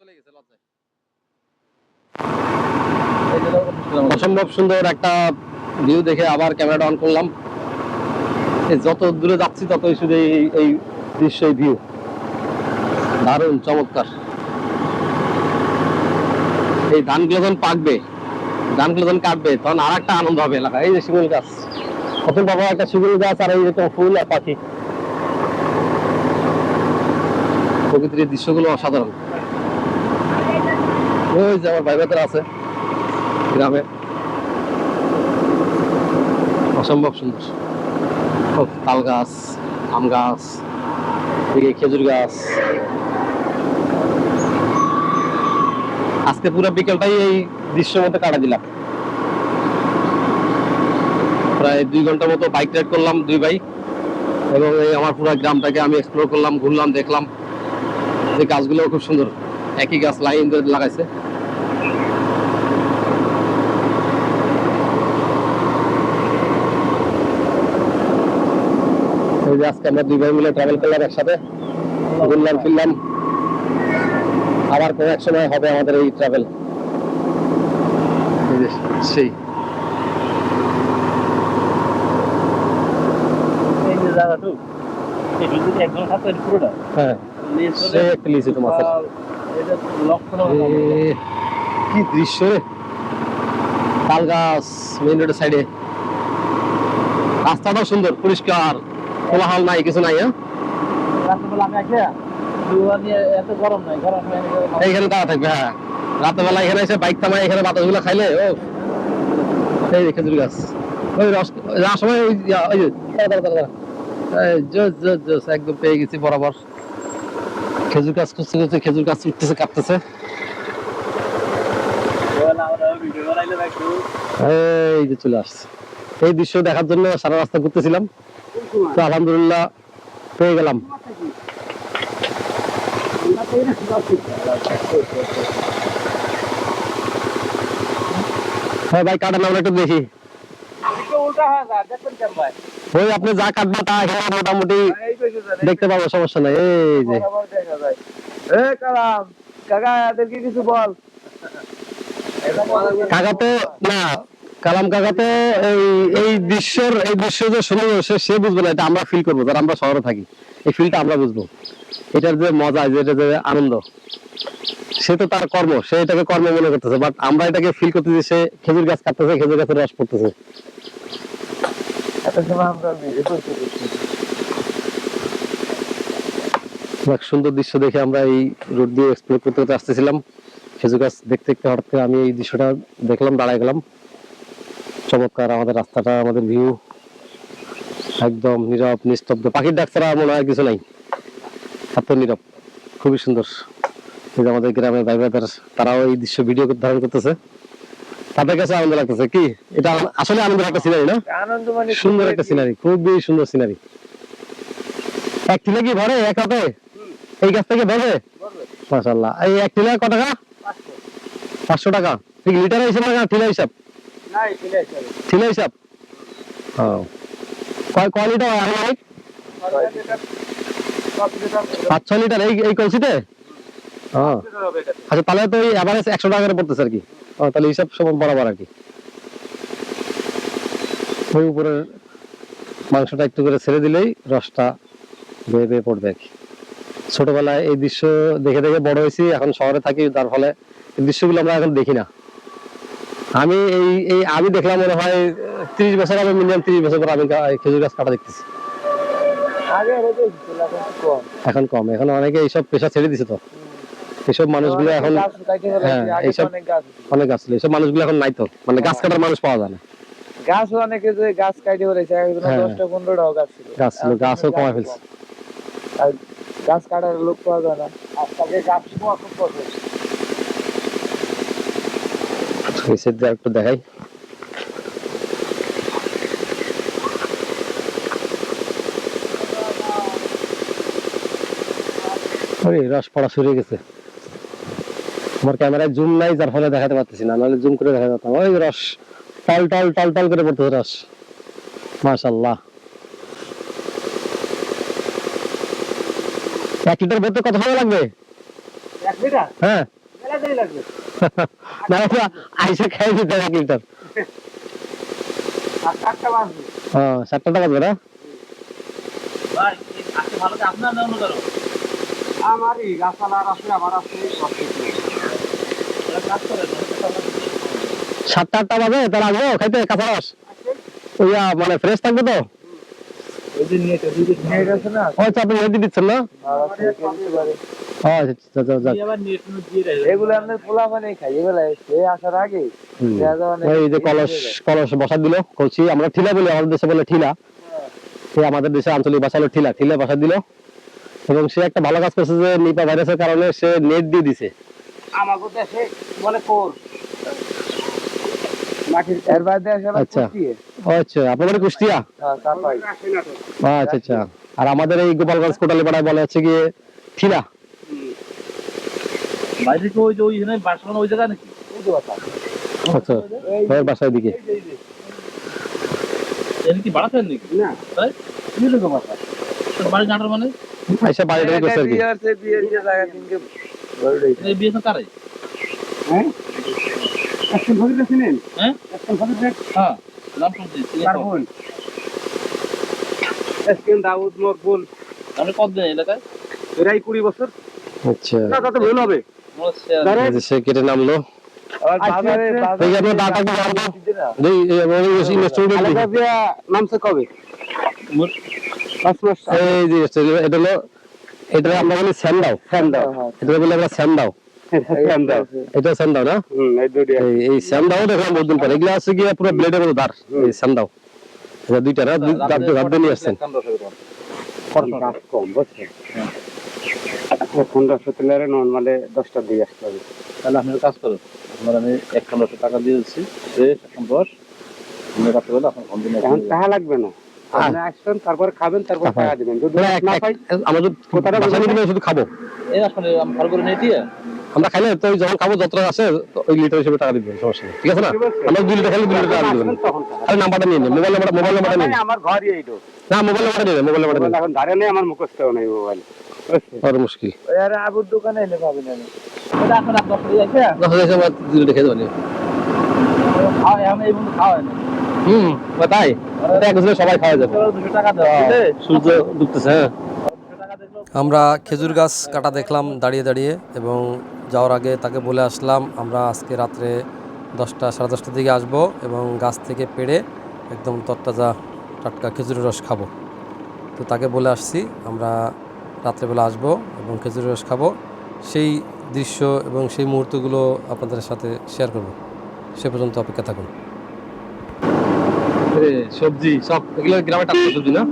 চলে গেছে, লজ্জায়। অসম্ভব সুন্দর একটা ভিউ দেখে আবার ক্যামেরাটা অন করলাম। যত দূরে যাচ্ছি, ততই শুধু এই এই দৃশ্য ভিউ দারুণ, চমৎকার। এই ধানগুলো যখন পাকবে, ধানগুলো যখন কাটবে, তখন আর একটা আনন্দ হবে এলাকা এই যে শিমুল গাছ। কত বাবা, একটা শিমুল গাছ আর এই রকম ফুল আর পাখি। প্রকৃতির দৃশ্যগুলো অসাধারণ। ওই যে আমার ভাই ভাইদের আছে গ্রামে। অসম্ভব সুন্দর। ও, তাল গাছ আম গাছ এদিকে খেজুর গাছ। আজকে পুরো বিকেলটাই এই দৃশ্যের মধ্যে কাটা দিলাম। প্রায় দুই ঘণ্টার মতো বাইক রাইড করলাম দুই ভাই। এবং এই আমার পুরো গ্রামটাকে আমি এক্সপ্লোর করলাম ঘুরলাম দেখলাম। যে গাছগুলো খুব সুন্দর। একই গাছ লাইন ধরে লাগাইছে। এই যে আজকে আমরা দুই ভাই মিলে ট্রাভেল করলাম একসাথে। ঘুরলাম ফিরলাম। আবার কোনো এক সময় হবে আমাদের এই ট্রাভেল সেই। হ্যাঁ কি দৃশ্য রে। তাল গাছ মেইন রোডের সাইডে রাস্তাটাও সুন্দর পরিষ্কার। কোলাহল নাই কিছু নাই হ্যাঁ? এইখানে দাঁড়া থাকবে হ্যাঁ। রাতের এখানে এসে বাইক থামায় এখানে বাতাসগুলো খাইলে ও। এই খেজুর গাছ। ওই রস যাওয়ার সময় ওই ওই যে দাঁড়া, দাঁড়া, দাঁড়া, দাঁড়া। এই জোস, জোস, জোস, একদম পেয়ে গেছি বরাবর। খেজুর গাছ খুঁজতে খুঁজতে খেজুর গাছ উঠতেছে কাটতেছে এই যে চলে আসছে। এই দৃশ্য দেখার জন্য সারা রাস্তা ঘুরতেছিলাম। তো আলহামদুলিল্লাহ পেয়ে গেলাম। হ্যাঁ ভাই কাটান আমরা একটু হয়ে ওই আপনি যা কাটবা তা এখানে মোটামুটি দেখতে পাবো সমস্যা নাই। এই যে। কাকা এদেরকে কিছু বল। কাকা তো না কালাম কাকা তো এই এই দৃশ্যের এই দৃশ্য যে সুন্দর সে সে বুঝবে না এটা আমরা ফিল করব। যারা আমরা শহরে থাকি এই ফিলটা আমরা বুঝব। এটার যে মজা যে এটা যে আনন্দ সে তো তার কর্ম সে এটাকে কর্ম মনে করতেছে। বাট আমরা এটাকে ফিল করতেছি সে খেজুর গাছ কাটতেছে খেজুর গাছের রস পড়তেছে। সুন্দর দৃশ্য দেখে আমরা এই রোড দিয়ে এক্সপ্লোর করতে করতে আসতেছিলাম। খেজুর গাছ দেখতে দেখতে হঠাৎ করে আমি এই দৃশ্যটা দেখলাম দাঁড়ায় গেলাম। চমৎকার আমাদের রাস্তাটা আমাদের ভিউ একদম নীরব নিস্তব্ধ। পাখির ডাক ছাড়া মনে হয় কিছু নাই। এত নীরব খুবই সুন্দর। এই যে আমাদের গ্রামের ভাই ভাইদের তারাও এই দৃশ্য ভিডিও ধারণ করতেছে। তাদের কাছে আনন্দ লাগতেছে। কি? এটা আসলে আনন্দের একটা সিনারি না? সুন্দর একটা সিনারি খুবই সুন্দর সিনারি এক টিলা কি ভরে? এক হাতে? এই গাছ থেকে ভরে মাশাল্লাহ এই এক টিলা কত টাকা? পাঁচশো। টাকা। ঠিক লিটার হিসাব না টিলা হিসাব? চলে। হিসাব কয় কয় লিটার হয় এই এই কলসিতে? আচ্ছা তাহলে তো ওই অ্যাভারেজ একশো টাকা করে পড়তেছে আর কি। তাহলে হিসাব সমান বরাবর আর কি। ওই উপরের মাংসটা একটু করে ছেড়ে দিলেই রসটা বেয়ে বেয়ে পড়বে আর কি। ছোটবেলায় এই দৃশ্য দেখে দেখে বড় হয়েছি এখন শহরে থাকি তার ফলে এই দৃশ্যগুলো আমরা এখন দেখি না। আমি এই এই আমি দেখলাম মনে হয় ত্রিশ বছর হবে মিনিমাম ত্রিশ বছর পর আমি খেজুর গাছ কাটা দেখতেছি। এখন কম। এখন অনেকে এইসব পেশা ছেড়ে দিছে তো। এইসব মানুষগুলো এখন হ্যাঁ, এইসব- অনেক গাছ ছিল। এইসব মানুষগুলো এখন নাই তো। মানে গাছ কাটার মানুষ পাওয়া যায় না। গাছ অনেকে যে গাছ কাটে ফেলেছে হ্যাঁ। দশটা পনেরোটাও গাছ ছিল। গাছ ছিল গাছও গাছ কমায় ফেলছে। গাছ কাটার লোক পাওয়া যায় না। আজকালকে গাছ খুব কঠিন। এই দিয়ে একটু দেখাই। আরে রস পড়া শুরু গেছে। আমার ক্যামেরায় জুম নাই যার ফলে দেখাতে পারতেছি না নাহলে জুম করে দেখা যেতাম ওই রস টল টল টল টল করে পড়তেছে রস। মাশাল্লাহ এক লিটার ভরতে কত সময় লাগবে? এক এটা হ্যাঁ। না তো আইসা দিতে এক লিটার সাতটা টাকা আমারই গাছালার আছে আমার আছে সাতটা আটটা বাজে খাইতে কাঁচা রস। মানে ফ্রেশ থাকবে তো? নিয়ে ও আচ্ছা দিচ্ছেন না? আচ্ছা আচ্ছা আচ্ছা, আবার নেট দিয়ে রাখে এগুলো আপনার পোলা মানে খাই এগুলো সে আসার আগে হুম। দেয়া যাওয়া নেই। ওই যে কলস কলস বসা দিল কলসি আমরা ঠিলা বলি আমাদের দেশে বলে ঠিলা। আমাদের দেশে আঞ্চলিক ভাষা হলো ঠিলা ঠিলা বসা দিল। এবং সে একটা ভালো কাজ করছে যে নিপা ভাইরাসের কারণে সে নেট দিয়ে দিছে। দেশে বলে কোর। আচ্ছা। আচ্ছা হ্যাঁ, আচ্ছা আচ্ছা। আর আমাদের এই গোপালগঞ্জ কোটালি পাড়ায় বলে হচ্ছে গিয়ে ঠিলা। বাইরে ওই যে ওইখানে বাসা ওই জায়গা নাকি। আচ্ছা বাসার দিকে। এর কি বাড়াচ্ছেন নাকি? না, তাই? কি কথা? তোর বাড়ি নাটার মানে? আইসা বাড়িটাই করছে আর কি। বিয়ে হচ্ছে, বিয়ের যে জায়গা। এই বিয়ে তো কারে? হ্যাঁ? হ্যাঁ? হ্যাঁ নাম শুনছি? এসকেন দাউদ মকবুল। আপনি কত দিন এলাকায়? এরাই কুড়ি বছর। আচ্ছা। না তাতে ভুল হবে। সে কেটে নামলো। নামছে কবে? এই যে এটা হলো এটা আমরা বলি স্যান্ডাও। স্যান্ডাও এটা বলি আমরা স্যান্ডাও। স্যান্ডাও। এটা স্যান্ডাও না? এই স্যান্ডাও দেখলাম বহুদিন পরে। এগুলো আছে গিয়ে পুরো ব্লেডের মতো ধার এই স্যান্ডাও। এটা দুইটা না? দাঁত দাঁত দিয়ে নিয়ে আসছেন। পনেরোশো তুলে নর্মালে দশটার দিকে আসতে হবে। তাহলে আপনি কাজ করুন আপনার আমি এক পনেরোশো টাকা দিয়ে দিচ্ছি এখন আপনার কম এখন টাকা লাগবে না। আপনি আসবেন তারপরে খাবেন তারপর টাকা। টাকা যদি না, এক- না এক- পাই আমাদের কোথাটা শুধু খাব। এই আসলে আমি ভালো করে নিয়ে দিয়ে। আমরা খাইলে তো যখন খাব যত আছে ওই লিটার হিসেবে টাকা দিবেন সমস্যা নেই। ঠিক আছে না? আমরা দুই লিটার খাইলে দুই লিটার টাকা দিবেন। আসবেন তখন টাকা। নাম্বারটা নিয়ে নিন মোবাইল নাম্বার মোবাইল নাম্বারটা নিন। মানে আমার ঘরই এইটো। না মোবাইল নাম্বারটা নিন এখন ধারে নেই আমার মুখস্থ নেই মোবাইল আর মুশকিল। আরে আবুর দোকানে এলে পাবেন এটা আপনার আছে? দশ হাজার এই বন্ধু না। হুম তাই? এটা সবাই খাওয়া যাবে। দুশো টাকা দেওয়া সূর্য ডুবতেছে হ্যাঁ। আমরা খেজুর গাছ কাটা দেখলাম দাঁড়িয়ে দাঁড়িয়ে এবং যাওয়ার আগে তাকে বলে আসলাম আমরা আজকে রাত্রে দশটা সাড়ে দশটার দিকে আসব এবং গাছ থেকে পেড়ে একদম তরতাজা টাটকা খেজুরের রস খাব। তো তাকে বলে আসছি আমরা রাত্রেবেলা আসব এবং খেজুরের রস খাব। সেই দৃশ্য এবং সেই মুহূর্তগুলো আপনাদের সাথে শেয়ার করব। সে পর্যন্ত অপেক্ষা থাকুন। সবজি সব এগুলো গ্রামে টাটকা সবজি না?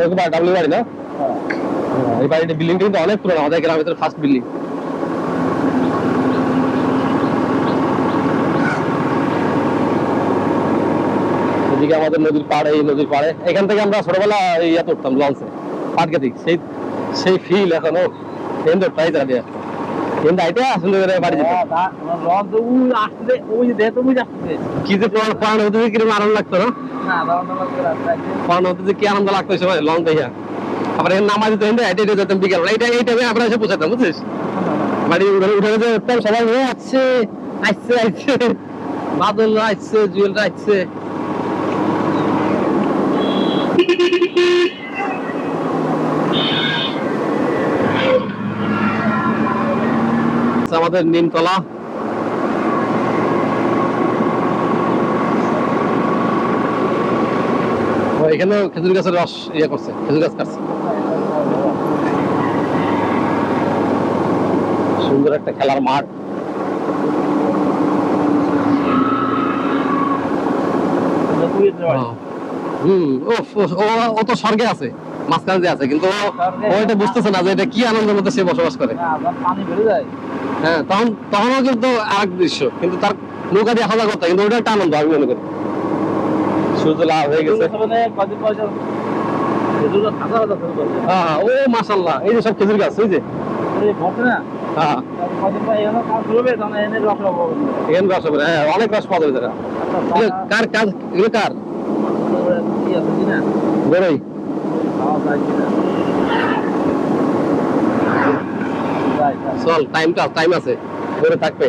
ওই বাড়ি, না? এই বাড়িটা বিল্ডিং কিন্তু অনেক পুরনো আমাদের গ্রামের ভিতরে ফার্স্ট বিল্ডিং এদিকে আমাদের নদীর পাড়ে এই নদীর পাড়ে। এখান থেকে আমরা ছোটবেলা ইয়া করতাম লঞ্চে। সেই সেই ফিল এখনও। তারা দিয়ে আসতাম কিন্তু আইটা সুন্দর করে বাড়ি যেতাম লঞ্চ ওই আসতে ওই দেহ তো ওই আসতে কি যে হতে আনন্দ লাগতো না? হতে কি আনন্দ লাগতো ওই সময় লং দেখিয়া আবার এখানে নামা দিতে এটা এটা যেতাম বিকেল আমরা এসে পৌঁছাতাম, বুঝছিস? বাড়ি উঠে উঠে যে উঠতাম সবাই ও আসছে আসছে আসছে, বাদল আসছে, জুয়েল আসছে। আমাদের নিমতলা। এখানেও খেজুর গাছের রস ইয়ে করছে, খেজুর গাছ কাটছে। সুন্দর একটা খেলার মাঠ। হম ও তো স্বর্গে আছে মাঝখানে যে আছে কিন্তু ও- এটা বুঝতেছে না যে এটা কি আনন্দের মধ্যে সে বসবাস করে। যায়। হ্যাঁ তখন তখনও কিন্তু আরেক দৃশ্য কিন্তু তার নৌকা দিয়ে হাজা করতে কিন্তু ওটা একটা আনন্দ আমি মনে করি। সূর্য লাভ হয়ে গেছে। হাজার হাজার। হ্যাঁ হ্যাঁ, ও মাশাল্লাহ এই যে সব খেজুর গাছ ওই যে। না হ্যাঁ। এখানে রস হব হ্যাঁ অনেক রস পাওয়া যাবে তারা। কার এগুলো। চল টাইমটা টাইম আছে। থাকবে।